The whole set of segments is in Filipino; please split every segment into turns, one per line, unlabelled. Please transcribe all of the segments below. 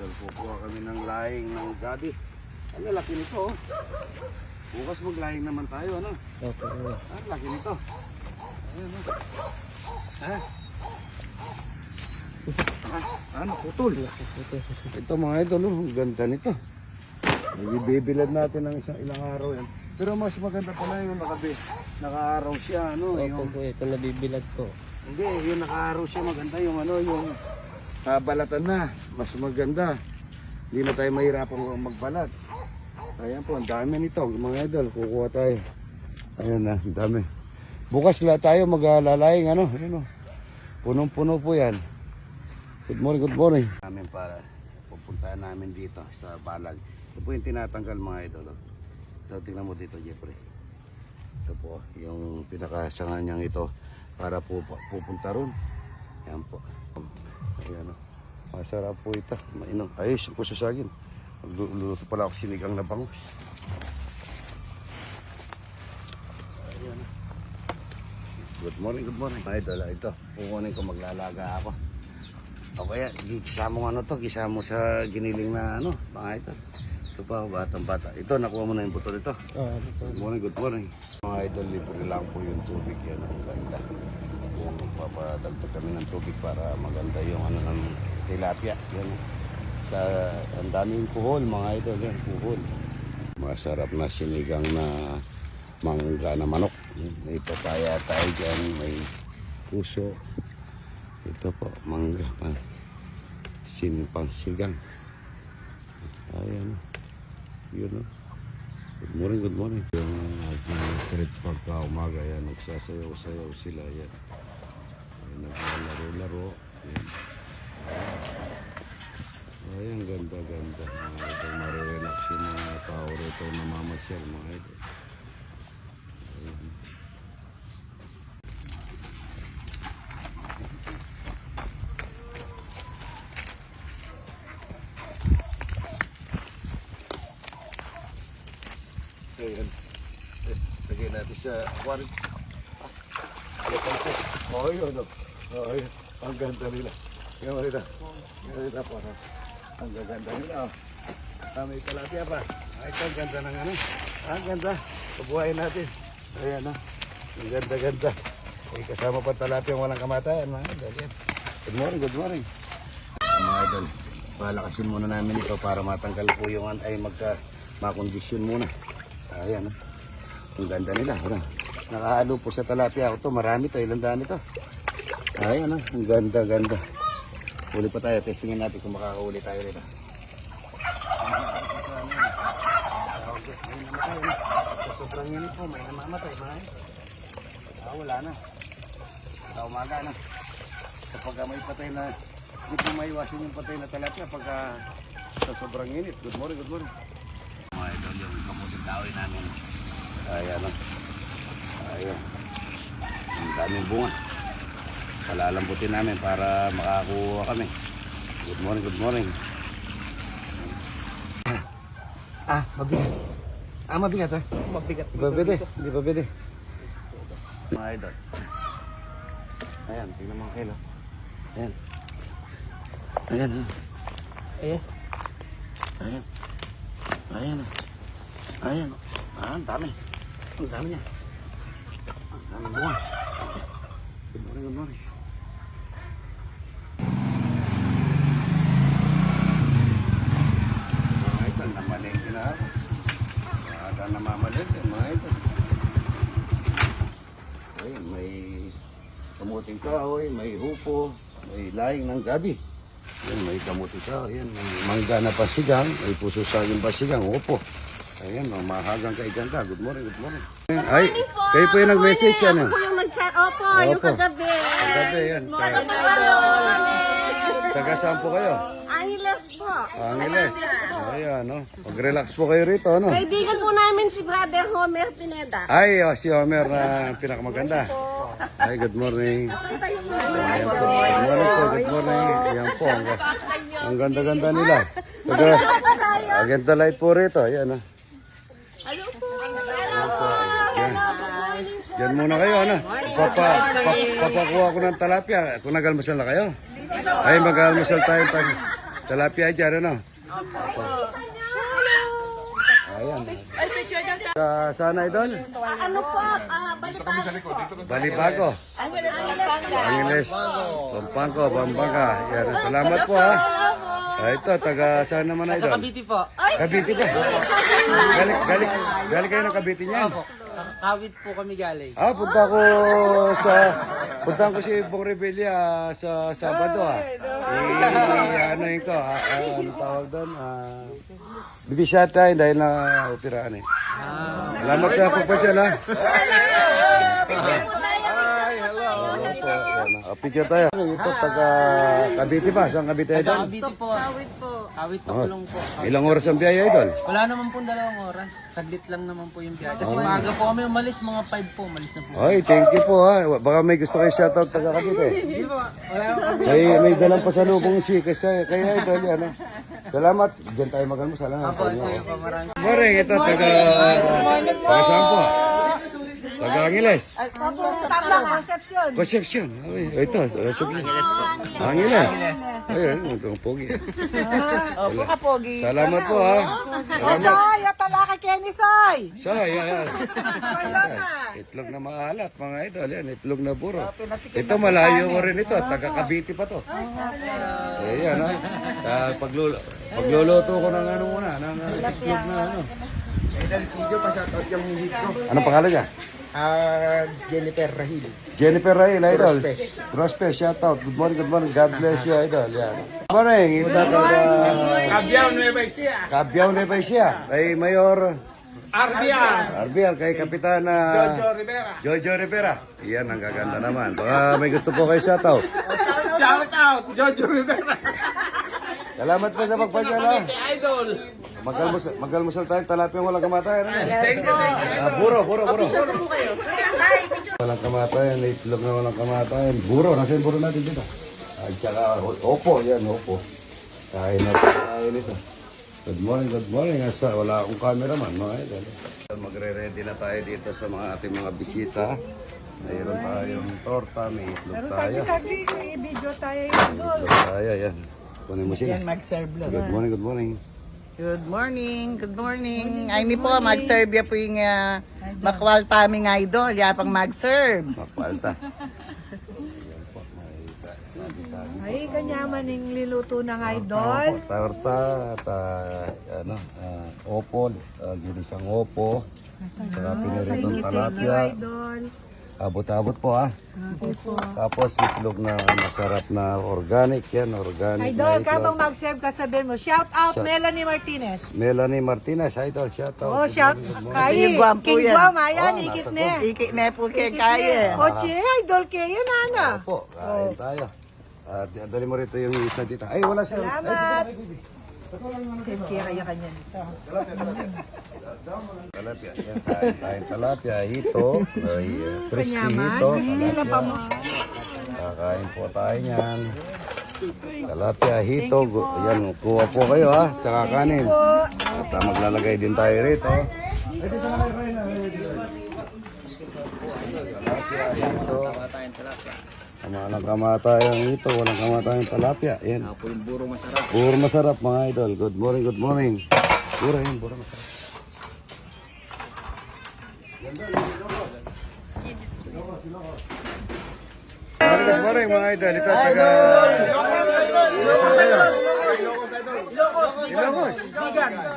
idol, kukuha kami ng laing ng gabi. Ang laki nito, oh. Bukas maglaing naman tayo, ano?
Opo.
Ah, laki nito. Ayan, oh. Ha? Ah, ano, putol. Ito mga idol, oh, ang ganda nito. Ibibilad natin ng isang ilang araw yan. Pero mas maganda pala yung nakabi, naka-araw siya, ano,
Opo,
yung,
kuya. Ito nabibilad ko.
hindi, yung naka-araw siya maganda, yung ano, yung balatan na, mas maganda. Hindi na tayo mahirapan magbalat. Ayan po, ang dami nito, mga idol, kukuha tayo. Ayan na, ang dami. Bukas lahat tayo maglalaying, ano, ayan o. Punong-puno po yan. Good morning, good morning. Namin para pupuntahan namin dito sa Balag. Ito po yung tinatanggal mga idol. oh. Ito, tingnan mo dito, Jeffrey. Ito po, yung pinakasangan niyang ito para pupunta ron. Yan po. Ayan o. Masarap po ito. Mainom. Ayos yung kusasagin. Magluluto pala ako sinigang na bangus. Ayan. Good morning, good morning. Mga idol, ito. Kukunin ko maglalaga ako. O kaya, gisama mo ano to, gisama mo sa giniling na ano, mga idol. Ito pa, batang bata. Ito, nakuha mo na yung butol ito.
Ah, ano po.
Good morning, good morning. Mga idol, libre lang po yung tubig yan. Ang ganda. Kung papadagdag kami ng tubig para maganda yung ano ng tilapia. Yan. Sa, ang daming kuhol, mga idol. Yan, kuhol. Masarap na sinigang na mangga na manok. May papaya tayo dyan, may puso. Ito po, mangga pa. Sinipang sigang. Ayan. Yun o. Good morning, good morning. Yung street pagka umaga, yan, nagsasayaw-sayaw sila, yan. Ay, naglalaro-laro. Yan. Ayan, ganda-ganda. Ito, marirelax yung mga tao rito na mamasyal, mga ito. Ayan. Ayan. Eh, Lagyan natin sa aquarium. Ah, pa ito? Oh, yun. Oh, oh, yun. Ang ganda nila. Yan mo nila. Yan nila po. Ang ganda nila. Oh. Ah, may talapia pa. Ay, ang ganda ng ano. Ah, ang ganda. Pabuhayin natin. Ayan na. Ang ganda-ganda. Eh, kasama pa talapia walang kamatayan. Mga idol. Yan. Good morning, good morning. Mga idol, palakasin muna namin ito para matanggal po yung ay magka makondisyon muna. Ayan. ah. Ang ganda nila. Nakahalo po sa talapia ako to. Marami to. Ilang daan ito. Ayan. ah. Ang ganda, ganda. Huli pa tayo. Testingin natin kung makakahuli tayo nito. Sa sobrang yan po, may namamatay. Mga ah, wala na. Sa umaga na. Kapag may patay na, hindi po maiwasan yung patay na talapia pagka sa sobrang init. Good morning, good morning. Mga idol, yung kamuting kahoy namin. Ayan o. Ayan. Ang daming bunga. Palalambutin namin para makakuha kami. Good morning, good morning. Ah, mabigat. Ah, mabigat ha?
Mabigat.
Di ba pwede? Di ba pwede? Mga idol. Ayan, tingnan mga kilo. Ayan. Ayan.
Ayan.
Ayan. Ayan. Ayan. Ah, ang dami. Ang dami niya. Ang dami bunga. Good morning, good morning. Mga ito, namalengke na ako. Maaga namamalengke, mga ito. Ayun, may kahoy, may hupo, may laing ng gabi. Yan, may kamuti ka. Ayan, may mangga na pasigang. May puso saging pasigang. Opo. Ayan, oh, mahagang kaigan ka. Good morning, good morning. Ay, kayo po yung nag-message yan.
Ako yung nag-chat. Opo, yung
Opo.
kagabi.
Kagabi, yan.
Morning.
Taga saan po kayo?
Angeles po.
Angeles. Ayan, no? Mag-relax po kayo rito, ano?
Kaibigan po namin si Brother Homer Pineda.
Ay, oh, si Homer na pinakamaganda. Ay, good morning. Ayan po. Good morning po, good morning. Ayan po. Ang, ang ganda-ganda nila. Taga, Agenta light po rito. Ayan, ah.
Hello po. Hello po.
Diyan muna kayo, ano? Papa, pa, papakuha ko ng talapia. Kung nagalmasal na kayo. Ay, mag-almasal tayo. tayo. tilapia dyan, ano? Ayan. Sa sana idol?
Ano po? Ah, balibago.
Balibago. Angeles. Pampangko, Pampanga. Yan. Salamat po ha. Ah, ito, taga saan naman idol?
Kabiti po.
Cavite pa. Galing, galing, galing kayo ng Cavite niyan.
Kawit po kami galing.
Ah, punta ko sa punta ko si Bong Rebilla sa Sabado ah. Eh, ano yun ko, ah, ah, ano tawag doon? Ah, Bibisata dahil na operahan eh. Salamat sa pagpasyal ha. Ah. Picture tayo. Ito taga Cavite ba? Saan Cavite idol?
Kabiti po. Kawit po. Kawit po, kulong po.
Ilang oras ang biyahe idol?
Wala naman po dalawang oras. Saglit lang naman po yung biyahe. Kasi maaga po kami umalis, mga 5 po umalis na po.
Ay, thank you po ha. Baka may gusto kayo shoutout taga Cavite.
Hindi po, wala po kami.
May may dalang pasalubong si kasi kaya idol yan. ah. Salamat. Diyan tayo mag-almusal. ha?
Po, sa'yo po, maraming.
Morning, ito taga taga saan po? Taga Angeles.
Tama, Concepcion.
Concepcion. Ay, ito, taga Angeles po. Angeles. Ayun, itong pogi.
Opo ka, Pogi.
Salamat po ha.
Soy, at tala kay Kenny Soy.
Sa, yan, yan. Itlog na maalat, mga idol. Yan, itlog na buro. Ito, malayo mo rin ito. Taga Cavite pa to. Ayan, ha. Ah, paglulo, pagluluto ko ng ano muna, ng itlog na ano.
Video pa shoutout yung misis ko.
Anong pangalan niya?
Ah, Jennifer Rahil.
Jennifer Rahil, idol. Prosper, shout out. Good morning, good morning. God bless you, idol. Yan. Good morning. Ito taga
Cabiao Nueva Ecija.
Cabiao Nueva Ecija. Kay Mayor
Arbian.
Arbial, kay Kapitana
Rivera.
Jojo Rivera. Yan, ang gaganda naman. Baka may gusto po kayo shout out.
Shout out, Jojo Rivera.
Salamat po sa pagpasyala.
Idol.
Magalmusal, magalmusal tayo, talapia walang kamatayan. Ano? Ah, buro, buro, buro. Walang kamatayan, itlog na walang kamatayan. Buro, nasa yung buro natin dito. At saka, opo, yan, opo. Kain na tayo nito. Good morning, good morning. Asa, wala akong cameraman, mga idol. Magre-ready na tayo dito sa mga ating mga bisita. Mayroon tayong torta, may itlog
Pero
tayo.
sabi-sabi, i-video tayo yung doon.
Itlog tayo, yan. Kunin mo sila.
Mag-serve lang.
Good morning, good morning.
Good morning, good morning. Ay ni po, mag-serve ya po yung uh, makwal taming idol. Ya pang mag-serve.
Mapalta.
Ay, kanyaman yung liluto ng idol.
Opo, torta at ah, ano, ah, opo, uh, ginisang opo, saka piniritong talapia,
idol.
Abot-abot po ah. Tapos itlog na masarap na organic yan, organic
Idol,
na
kabang mag-serve ka, sabihin mo, shout out
Shout-
Melanie Martinez.
Melanie Martinez, idol, shout out.
Oh, shout kay
Yung gwampo
King
yan.
Guam, ayan,
Oh,
ikit
nasa
ne.
Iki na po kay kaya.
ne. Oche, idol kayo, nana.
Opo, kain tayo. At dali mo rito yung isa dito. Ay, wala siya.
Salamat. Save kaya kaya kanya nito.
Talapia. Yan, kain tayong talapia. Hito. Ay, uh, crispy hito.
mo.
Kakain po tayo niyan. Talapia, hito. Yan, kuha po kayo ha. Tsaka kanin. At ah, maglalagay din tayo rito. Ay, dito na kayo kayo na. Talapia, hito. Walang kamatayang ito, walang kamatayang talapia. Yan.
Puro masarap.
Puro masarap mga idol. Good morning, good morning. Puro yun, puro masarap. Good morning mga idol. Ito taga... Ilocos.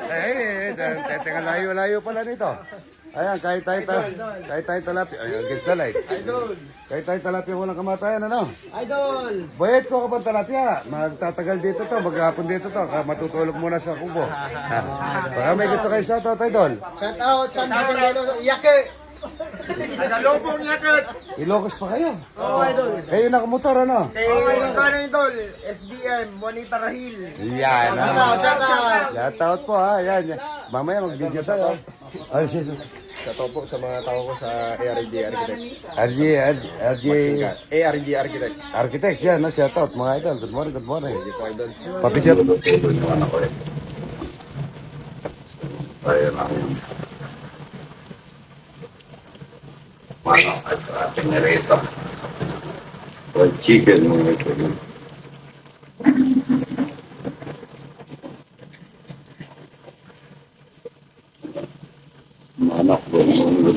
Eh, eh, eh, teka layo-layo pala nito. Ayan, kahit tayo ta, kahit tayo talapia, ay, against the light. Kahit tayo talapia walang kamatayan, ano?
Idol.
Bayad ko kapag talapia. Magtatagal dito to, maghapon dito to. Matutulog muna sa kubo. Ha? Baka may gusto kayo sa to, idol.
Shout out, San los Yake. Tagalopong Yakat.
Ilocos pa kayo.
Oh, idol.
Kayo nakamotor, ano?
Kay yung kanan idol, SBM, Juanita Rahil.
Yan.
Shout out, shout out.
Shout out po ha. Yan. yan. Mamaya mag-video tayo. Ay, sis.
Shout po sa mga tao ko sa ARG Architects.
RJ, RJ,
ARG Architects.
Architects yan. no? Shout out mga idol. Good morning, good morning.
Hindi po idol.
Papicture. Ayun na. మనం అటువంటి రైతం వచ్చి జన్మవుతుంది మన ముందు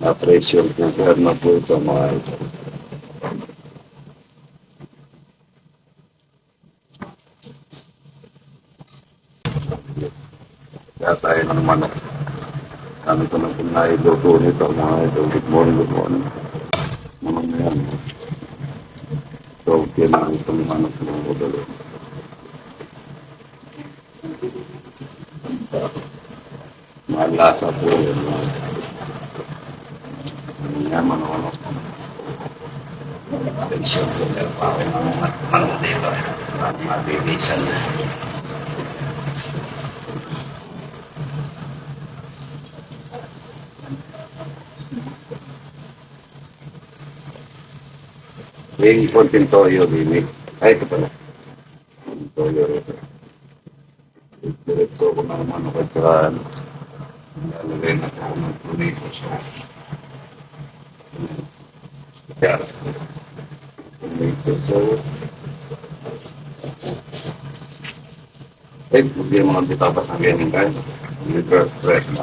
Aprecio el gobierno por tomar. Kaya tayo ng manok. Kami ko na po nailuto nito mga ito. Good morning, good morning. Mga yan. So, kailangan itong manok ng udalo. Malasa po yun. Ang yaman ako no. Atensyon po meron pa ako ng mat- manok dito. Mabibisan na. Yung konting toyo, bini. Ay, ito pala. Toyo rito. Diretso ko ng manok at saka ano. Lalagay na ako ng tomato sauce. Kaya, tomato sauce. Eh, hindi mo lang titapas ng ganyan kayo. Liver fresh na.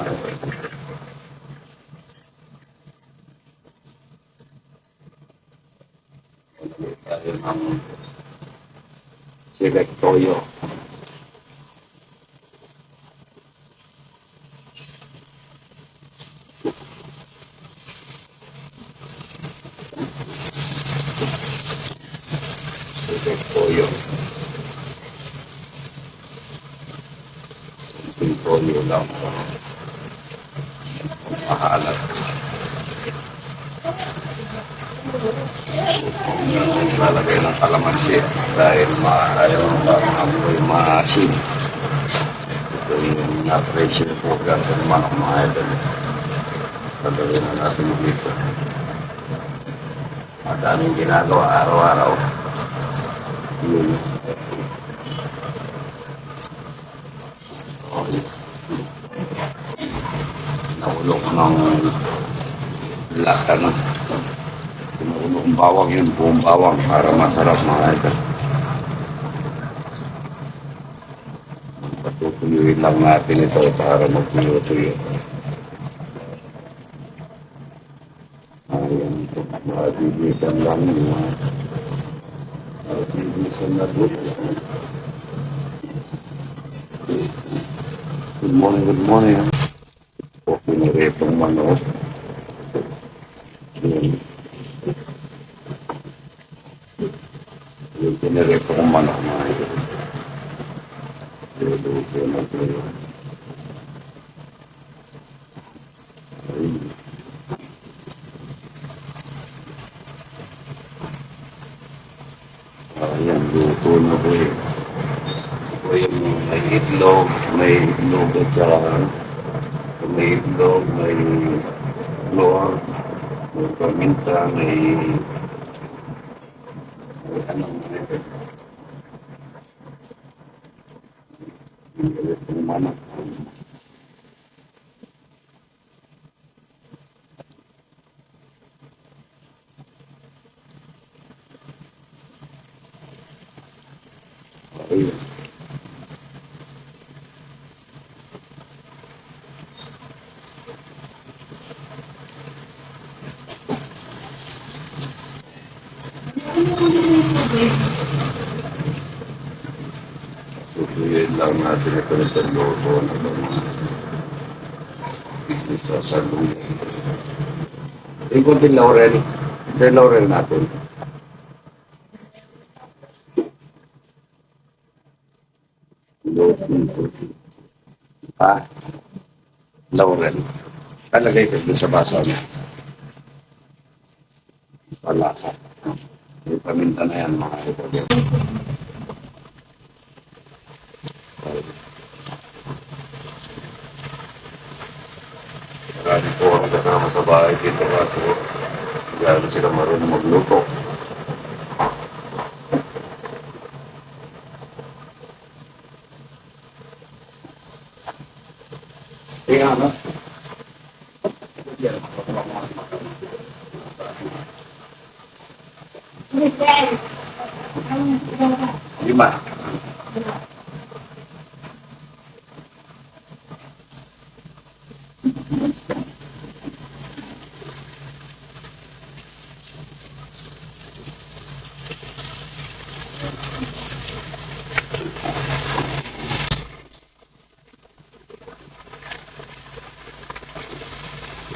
Tayo ng select toyo. Select toyo. Yung toyo lang. Mahalat. Lalagay ng kalamansi dahil maayaw maamoy maasim. Ito yung na-pressure cooker sa manok mga idol. Lalagay na natin dito. Madaming ginagawa araw-araw. Yun. Okay. Nahulog ng lata na. Bawang yun, buong bawang para masarap mga ito. Patutuyuin lang natin ito para magtuyo-tuyo. Ayan ito, mabibisan lang mga mabibisan na buto. Good morning, good morning. Okay na rin itong manok. Ayan, luto na po yun. Ito yung may itlog, may itlog at saka may itlog, may flour, may paminta, may Ayun. Tutuyin lang natin ito sa logo na ito. Ito sa lulo. Yung kunting laurel. Ito yung laurel natin. Logo. Ha? Laurel. Talagay ko sa basa niya. Palasa. May paminta na yan mga ito. Marami po ang kasama sa bahay dito kaso gano'n sila marunong magluto. Kaya ano? Lima.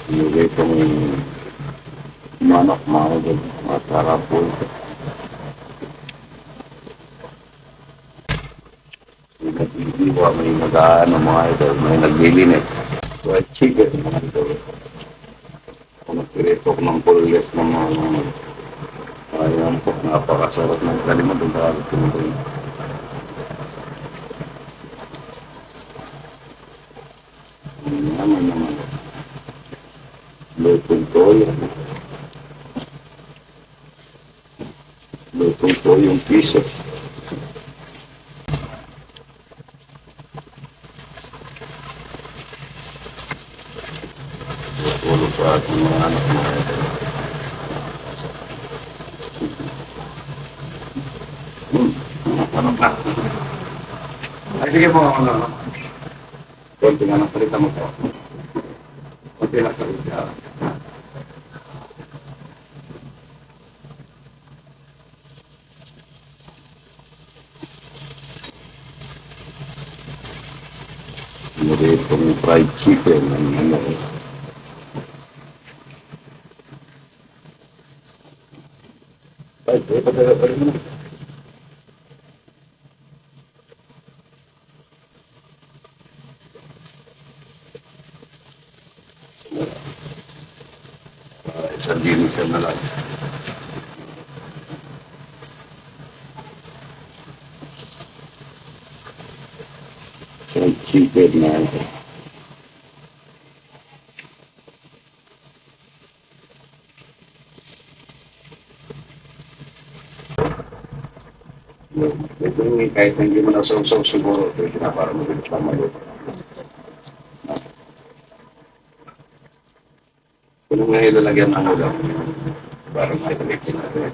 Hindi itong manok mga idol. Masarap po ito. May nagdidiwa, may nag-ano mga idol, may naglilinis. Fried chicken mga idol. Kung nagpiretok ng pulgas ng mga Lutong toyo. Lutong toyo yung piso. Tulog sa ating mga anak mga ito. Hmm, ano pa? Ay, sige po, ano, ano. Konti nga ng salita mo po. Konti lang salita. Hindi itong fried chicken. Ang ano. Ay, ay, padala pa rin mo na. Ah, isang linisan na lang. Fried chicken na ito. Ito yung kahit hindi mo nasaw-saw siguro, pwede na para lang maluto. Kung nga ilalagyan ng ulam, para ko natin.